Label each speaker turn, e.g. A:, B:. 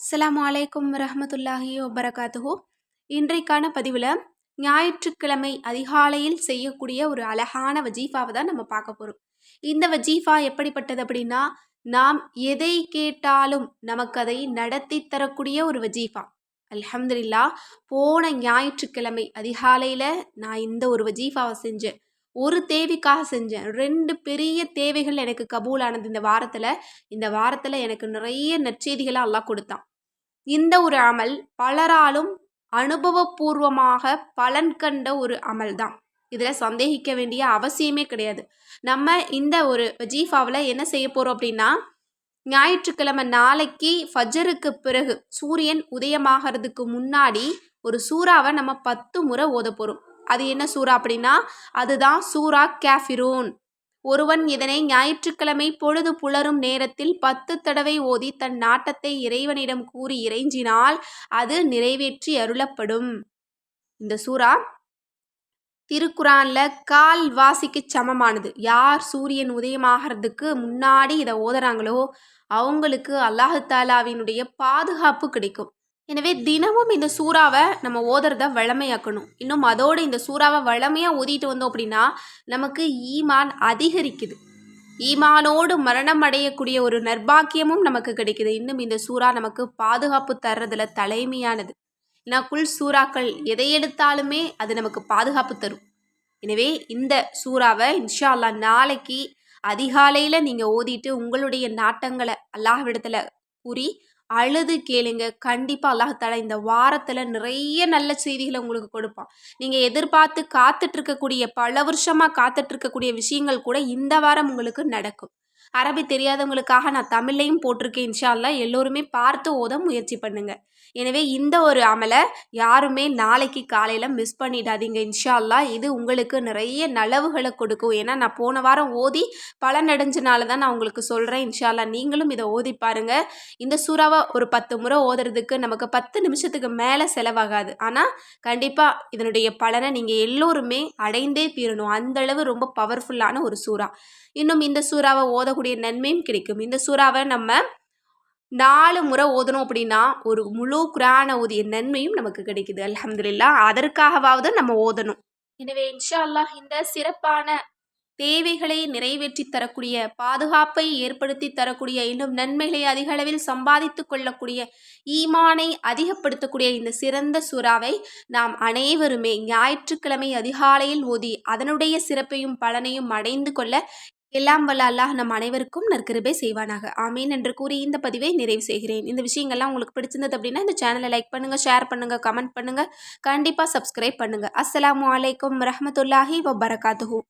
A: அஸ்லாம் அலைக்கும் வரஹமத்துல்லாஹி வபரகாத்துஹு. இன்றைக்கான பதிவில் ஞாயிற்றுக்கிழமை அதிகாலையில் செய்யக்கூடிய ஒரு அழகான வஜீஃபாவை தான் நம்ம பார்க்க போகிறோம் இந்த வஜீஃபா எப்படிப்பட்டது அப்படின்னா நாம் எதை கேட்டாலும் நமக்கு அதை நடத்தி தரக்கூடிய ஒரு வஜீஃபா. அல்ஹம்துலில்லா போன ஞாயிற்றுக்கிழமை அதிகாலையில் நான் இந்த ஒரு வஜீஃபாவை செஞ்சேன். ஒரு தேவைக்காக செஞ்சேன். ரெண்டு பெரிய தேவைகள் எனக்கு கபூலானது. இந்த வாரத்தில் இந்த வாரத்தில் எனக்கு நிறைய நற்செய்திகளை எல்லாம் கொடுத்தான். இந்த ஒரு அமல் பலராலும் அனுபவபூர்வமாக பலன் கண்ட ஒரு அமல் தான். இதில் சந்தேகிக்க வேண்டிய அவசியமே கிடையாது. நம்ம இந்த ஒரு ஜீஃபாவில் என்ன செய்ய போகிறோம் அப்படின்னா ஞாயிற்றுக்கிழமை நாளைக்கு ஃபஜருக்கு பிறகு சூரியன் உதயமாகிறதுக்கு முன்னாடி ஒரு சூறாவை நம்ம பத்து முறை ஓத போகிறோம் அது என்ன சூறா அப்படின்னா அதுதான் சூரா கேஃபிரூன். ஒருவன் இதனை ஞாயிற்றுக்கிழமை பொழுது புலரும் நேரத்தில் பத்து தடவை ஓதி தன் நாட்டத்தை இறைவனிடம் கூறி இறைஞ்சினால் அது நிறைவேற்றி அருளப்படும். இந்த சூறா திருக்குறான்ல கால் வாசிக்கு சமமானது. யார் சூரியன் உதயமாகிறதுக்கு முன்னாடி இதை ஓதுறாங்களோ அவங்களுக்கு அல்லாஹு தாலாவினுடைய பாதுகாப்பு கிடைக்கும். எனவே தினமும் இந்த சூறாவை நம்ம ஓதுறத வழமையாக்கணும் இன்னும் அதோடு இந்த சூறாவை வழமையாக ஓதிட்டு வந்தோம் அப்படின்னா நமக்கு ஈமான் அதிகரிக்குது. ஈமானோடு மரணம் அடையக்கூடிய ஒரு நர்பாக்கியமும் நமக்கு கிடைக்குது. இன்னும் இந்த சூறா நமக்கு பாதுகாப்பு தர்றதுல தலைமையானது. ஏன்னா குல் சூறாக்கள் எதை எடுத்தாலுமே அது நமக்கு பாதுகாப்பு தரும். எனவே இந்த சூறாவை இன்ஷா அல்லா நாளைக்கு அதிகாலையில் நீங்கள் ஓதிட்டு உங்களுடைய நாட்டங்களை அல்லாஹ் விடத்தில் கூறி அழுது கேளுங்க. கண்டிப்பாக அல்லாஹால இந்த வாரத்தில் நிறைய நல்ல செய்திகளை உங்களுக்கு கொடுப்பான். நீங்கள் எதிர்பார்த்து காத்துட்ருக்கக்கூடிய பல வருஷமாக காத்துட்ருக்கக்கூடிய விஷயங்கள் கூட இந்த வாரம் உங்களுக்கு நடக்கும். அரபி தெரியாதவங்களுக்காக நான் தமிழ்லையும் போட்டிருக்கேன் இன்ஷால்லா எல்லோருமே பார்த்து ஓத முயற்சி பண்ணுங்கள் எனவே இந்த ஒரு அமலை யாருமே நாளைக்கு காலையில் மிஸ் பண்ணிடாதீங்க இன்ஷால்லா இது உங்களுக்கு நிறைய நலவுகளை கொடுக்கும். ஏன்னா நான் போன வாரம் ஓதி பலனடைஞ்சனால தான் நான் உங்களுக்கு சொல்கிறேன் இன்ஷால்லா நீங்களும் இதை ஓதி பாருங்கள் இந்த சூறாவை ஒரு பத்து முறை ஓதுறதுக்கு நமக்கு பத்து நிமிஷத்துக்கு மேலே செலவாகாது. ஆனால் கண்டிப்பாக இதனுடைய பலனை நீங்கள் எல்லோருமே அடைந்தே தீரணும். அந்தளவு ரொம்ப பவர்ஃபுல்லான ஒரு சூறா. இன்னும் இந்த சூறாவை ஓத இருக்கக்கூடிய நன்மையும் கிடைக்கும். இந்த சூறாவை நம்ம நாலு முறை ஓதணும் அப்படின்னா ஒரு முழு குரான ஓதிய நன்மையும் நமக்கு கிடைக்குது. அலமதுல்லா அதற்காகவாவது நம்ம ஓதணும். எனவே இன்ஷா அல்லாஹ் இந்த சிறப்பான தேவைகளை நிறைவேற்றி தரக்கூடிய பாதுகாப்பை ஏற்படுத்தி தரக்கூடிய இன்னும் நன்மைகளை அதிக அளவில் சம்பாதித்து கொள்ளக்கூடிய ஈமானை அதிகப்படுத்தக்கூடிய இந்த சிறந்த சுறாவை நாம் அனைவருமே ஞாயிற்றுக்கிழமை அதிகாலையில் ஓதி அதனுடைய சிறப்பையும் பலனையும் அடைந்து கொள்ள எல்லாம் வல்ல அல்லாஹ் நம் அனைவருக்கும் நற்கிருபை செய்வானாக. ஆமீன் என்று கூறி இந்த பதிவை நிறைவு செய்கிறேன். இந்த விஷயங்கள்லாம் உங்களுக்கு பிடிச்சிருந்தது அப்படின்னா இந்த சேனலை லைக் பண்ணுங்கள் ஷேர் பண்ணுங்கள் கமெண்ட் பண்ணுங்கள் கண்டிப்பாக சப்ஸ்கிரைப் பண்ணுங்கள் அஸ்லாம் வலைக்கம் ரஹமத்துல்லாஹி வபரகாத்துஹூ.